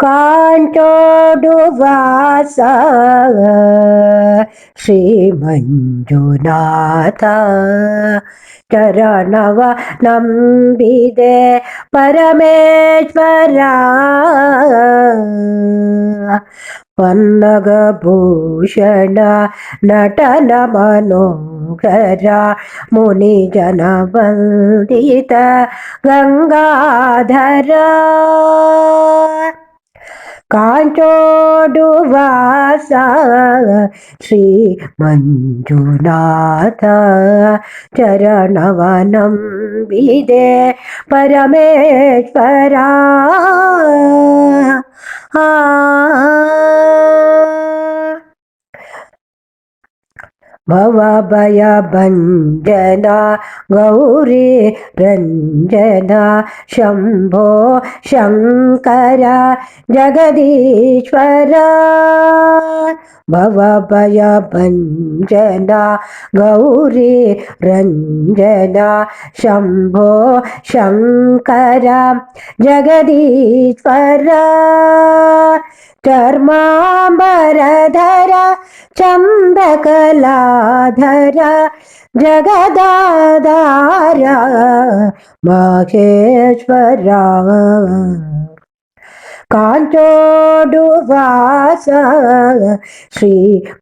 కాంచోడు వాస శ్రీ మంజునాథ ಚರಣವ ನಂಬಿದೆ ಪರಮೇಶ್ವರ ಪನ್ನಗಭೂಷಣ ನಟನ ಮನೋಹರ ಮುನಿ ಜನ ವಂದಿತ ಗಂಗಾಧರ ಕಾಂಚೋಡುವಾಸ ಶ್ರೀ ಮಂಜುನಾಥ ಚರಣವನಂಬಿದೆ ಪರಮೇಶ್ವರ ಆ भवभयभञ्जना गौरी रञ्जना शम्भो शङ्कर जगदीश्वरा। भवभयभञ्जना गौरी रञ्जना शम्भो शङ्कर जगदीश्वरा। ചർമാംബരധര ചന്ദകലാധര ജഗദാധാര മഹേശ്വര. കാഞ്ചോടുവാസ ശ്രീ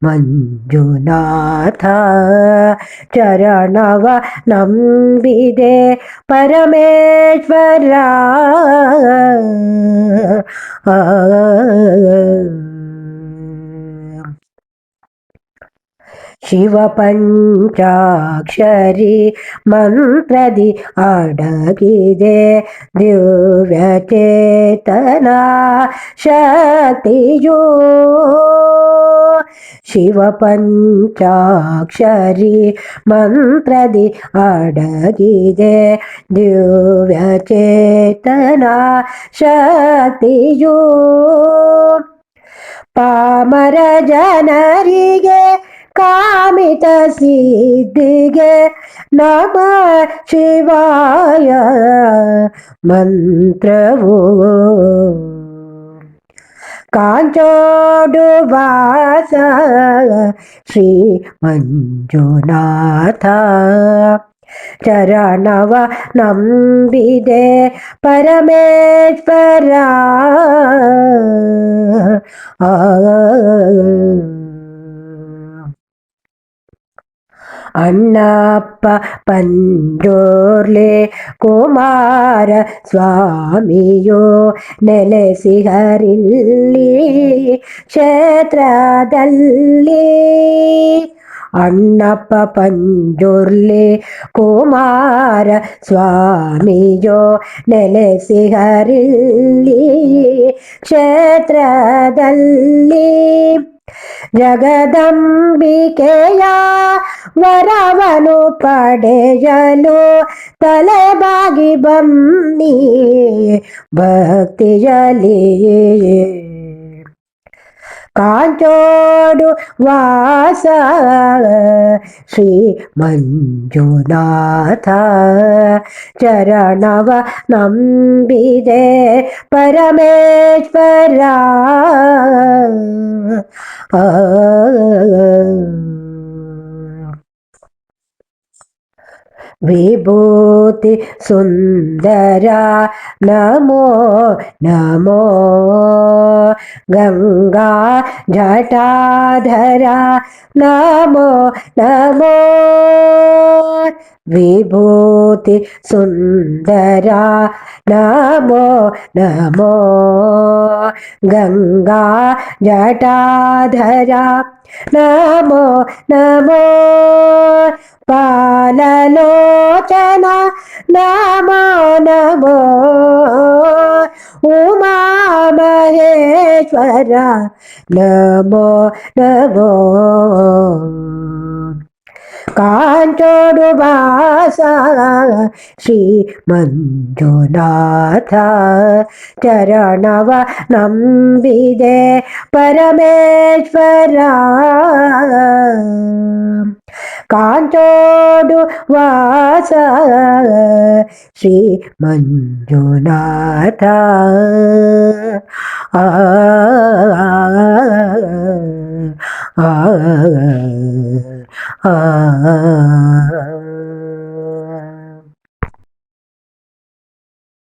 മഞ്ജുനാഥ ചരണവ നമ്പിതേ പരമേശ്വര. ആ ಶಿವಪಂಚಾಕ್ಷರಿ ಮಂತ್ರದಿ ಅಡಗಿದೆ ದಿವ್ಯಚೇತನ ಶಕ್ತಿಯೋ. ಶಿವಪಂಚಾಕ್ಷರಿ ಮಂತ್ರದಿ ಅಡಗಿದೆ ದಿವ್ಯಚೇತನ ಶಕ್ತಿಯೋ. ಪಾಮರ ಜನರಿಗೆ ಕಾಮಿತ ಸಿದ್ಧಿಗೆ ನಮ ಶಿವಾಯ ಮಂತ್ರವು ಕಾಂಚೋಡುವಾಸ ಶ್ರೀ ಮಂಜುನಾಥ ಚರಣವ ನಂಬಿದೆ ಪರಮೇಶ್ವರ ಆ ಅಣ್ಣಪ್ಪ ಪಂಜೋರ್ಲೆ ಕುಮಾರ ಸ್ವಾಮಿಯೋ ನೆಲೆಸಿಹರಿಲ್ಲಿ ಕ್ಷೇತ್ರದಲ್ಲಿ ಅಣ್ಣಪ್ಪ ಪಂಜುರ್ಲಿ ಕುಮಾರ ಸ್ವಾಮಿಯೋ ನೆಲೆಸಿಹರಿಲ್ಲಿ ಕ್ಷೇತ್ರದಲ್ಲಿ ಜಗದಂಬಿಕೆಯ ವರವನು ಪಡೆಯಲು ತಲೆಬಾಗಿ ಬನ್ನಿ ಭಕ್ತಿಯಲಿ കാഞ്ചോടു വാസ ശ്രീ മഞ്ജുനാഥ. ചരണവ നമ്പിതേ പരമേശ്വര. വിഭൂതി സുന്ദര. നമോ നമോ. गङ्गा जटाधरा नमो नमो विभूति सुन्दरा नमो नमो गङ्गा जटाधरा नमो नमो पाललोचना नमो नमो उमा മഹേശ്വര നമോ നമോ. കാഞ്ചോടുവാസ ശ്രീ മഞ്ജുനാഥ ചരണവ നമ്പിതേ പരമേശ്വര. കാഞ്ചോടു വാസ ശ്രീ മഞ്ജുനാഥ ആ